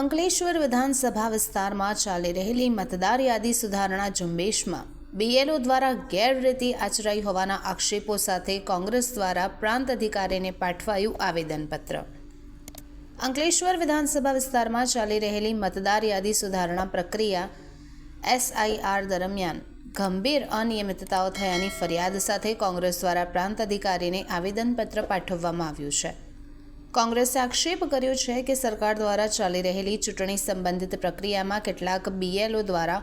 અંકલેશ્વર વિધાનસભા વિસ્તારમાં ચાલી રહેલી મતદાર યાદી સુધારણા ઝુંબેશમાં બીએલઓ દ્વારા ગેરરીતિ આચરાઈ હોવાના આક્ષેપો સાથે કોંગ્રેસ દ્વારા પ્રાંત અધિકારીને પાઠવાયું આવેદનપત્ર. અંકલેશ્વર વિધાનસભા વિસ્તારમાં ચાલી રહેલી મતદાર યાદી સુધારણા પ્રક્રિયા એસઆઈઆર દરમિયાન ગંભીર અનિયમિતતાઓ થયાની ફરિયાદ સાથે કોંગ્રેસ દ્વારા પ્રાંત અધિકારીને આવેદનપત્ર પાઠવવામાં આવ્યું છે. કોંગ્રેસે આક્ષેપ કર્યો છે કે સરકાર દ્વારા ચાલી રહેલી ચૂંટણી સંબંધિત પ્રક્રિયામાં કેટલાક બીએલઓ દ્વારા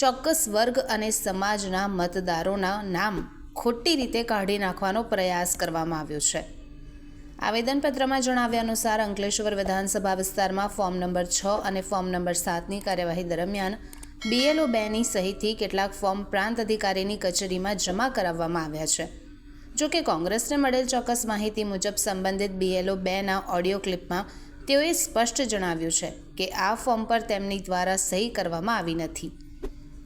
ચોક્કસ વર્ગ અને સમાજના મતદારોના નામ ખોટી રીતે કાઢી નાખવાનો પ્રયાસ કરવામાં આવ્યો છે. આવેદનપત્રમાં જણાવ્યા અનુસાર, અંકલેશ્વર વિધાનસભા વિસ્તારમાં ફોર્મ નંબર છ અને ફોર્મ નંબર સાતની કાર્યવાહી દરમિયાન બીએલઓ બેની સહિતથી કેટલાક ફોર્મ પ્રાંત અધિકારીની કચેરીમાં જમા કરાવવામાં આવ્યા છે. જો કે કોંગ્રેસને મળેલ ચોક્કસ માહિતી મુજબ સંબંધિત બીએલઓ બેના ઓડિયો ક્લિપમાં તેઓએ સ્પષ્ટ જણાવ્યું છે કે આ ફોર્મ પર તેમની દ્વારા સહી કરવામાં આવી નથી.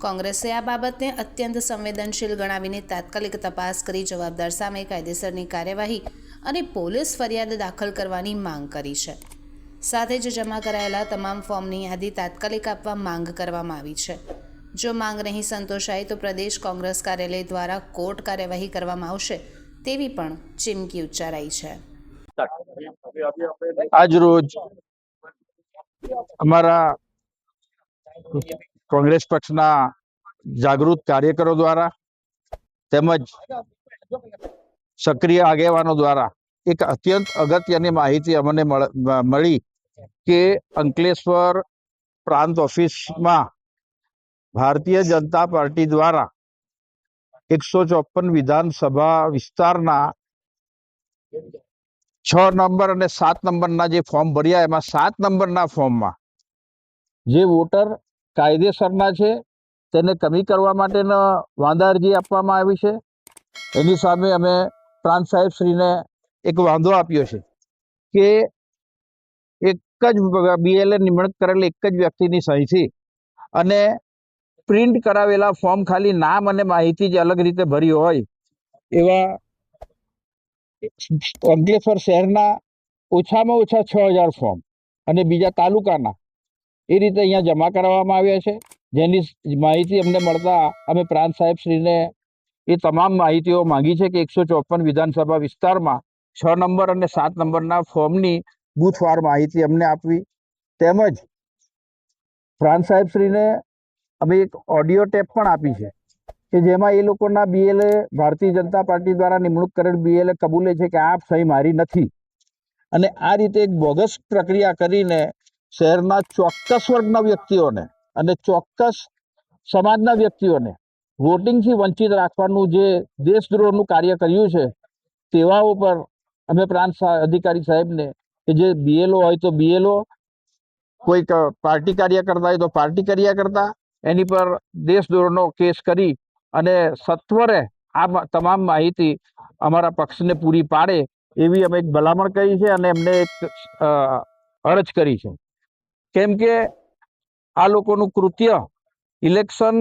કોંગ્રેસે આ બાબતને અત્યંત સંવેદનશીલ ગણાવીને તાત્કાલિક તપાસ કરી જવાબદાર સામે કાયદેસરની કાર્યવાહી અને પોલીસ ફરિયાદ દાખલ કરવાની માંગ કરી છે. સાથે જ જમા કરાયેલા તમામ ફોર્મની યાદી તાત્કાલિક આપવા માંગ કરવામાં આવી છે. જો માંગ નહીં સંતોષાય તો પ્રદેશ કોંગ્રેસ કાર્યાલય દ્વારા કોર્ટ કાર્યવાહી કરવામાં આવશે. તેવી પણ ચીમકી ઉચ્ચારાઈ છે. આજ અમારા કોંગ્રેસ પક્ષના જાગૃત કાર્યકરો દ્વારા તેમજ સક્રિય આગેવાનો દ્વારા એક અત્યંત અગત્યની માહિતી અમને મળી કે અંકલેશ્વર પ્રાંત ઓફિસમાં ભારતીય જનતા પાર્ટી દ્વારા એકસો ચોપન વિધાનસભા વિસ્તારના છ નંબર અને સાત નંબરના જે ફોર્મ ભર્યા, એમાં સાત નંબરના ફોર્મમાં જે વોટર કાયદેસરના છે, તેને કમી કરવા માટેનો વાંધા અરજી આપવામાં આવી છે. એની સામે અમે પ્રાંત સાહેબ શ્રીને એક વાંધો આપ્યો છે કે એક જ બીએલએ નિમણૂક કરેલી એક જ વ્યક્તિની સહીથી અને પ્રિન્ટ કરાવેલા ફોર્મ ખાલી નામ અને માહિતી જ અલગ રીતે ભરી હોય. એવા અંકલેશ્વર શહેરના ઓછામાં ઓછા છ હજાર ફોર્મ અને બીજા તાલુકાના એ રીતે અહીંયા જમા કરાવવામાં આવ્યા છે. જેની માહિતી અમને મળતા અમે પ્રાંત સાહેબ શ્રીને એ તમામ માહિતીઓ માંગી છે કે એકસો ચોપન વિધાનસભા વિસ્તારમાં છ નંબર અને સાત નંબરના ફોર્મની બૂથવાર માહિતી અમને આપવી. તેમજ પ્રાંત સાહેબ શ્રીને અમે એક ઓડિયો ટેપ પણ આપી છે કે જેમાં એ લોકોના બીએલએ ભારતીય જનતા પાર્ટી દ્વારા નિમણૂક કરેલ બીએલએ કબૂલે છે કે આ સહી મારી નથી. અને આ રીતે એક બોગસ પ્રક્રિયા કરીને શહેરના ચોક્કસ વર્ગના વ્યક્તિઓને અને ચોક્કસ સમાજના વ્યક્તિઓને વોટિંગથી વંચિત રાખવાનું જે દેશદ્રોહનું કાર્ય કર્યું છે તેવા ઉપર અમે પ્રાંત અધિકારી સાહેબને કે જે બીએલઓ હોય તો બીએલઓ કોઈક પાર્ટી કાર્ય કરતા હોય તો પાર્ટી કર્યા કરતા એની પર દેશદ્રોહનો કેસ કરી અને સત્વરે આ તમામ માહિતી અમારા પક્ષને પૂરી પાડે એવી અમે એક ભલામણ કરી છે અને એમને એક અરજ કરી છે. કેમ કે આ લોકોનું કૃત્ય ઇલેક્શન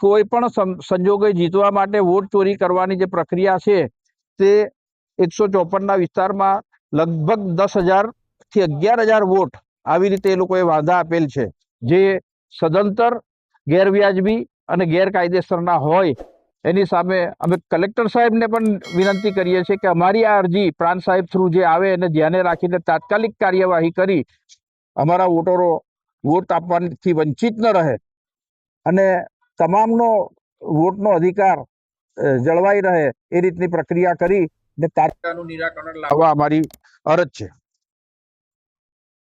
કોઈ પણ સંજોગે જીતવા માટે વોટ ચોરી કરવાની જે પ્રક્રિયા છે તે એકસો ચોપનના વિસ્તારમાં લગભગ દસ હજારથી અગિયાર હજાર વોટ આવી રીતે એ લોકોએ વાંધા આપેલ છે. જે સદંતર ગેરવ્યાજબી અને ગેરકાયદેસરના હોય એની સામે અમે કલેક્ટર સાહેબને પણ વિનંતી કરીએ છીએ કે અમારી આ અરજી પ્રાંત સાહેબ થ્રુ જે આવે એને ધ્યાને રાખીને તાત્કાલિક કાર્યવાહી કરી. અમારા વોટરો વોટ આપવાથી વંચિત ન રહે અને તમામનો વોટનો અધિકાર જળવાઈ રહે એ રીતની પ્રક્રિયા કરી ને તાત્કાલિક નિરાકરણ લાવવા અમારી અરજ છે.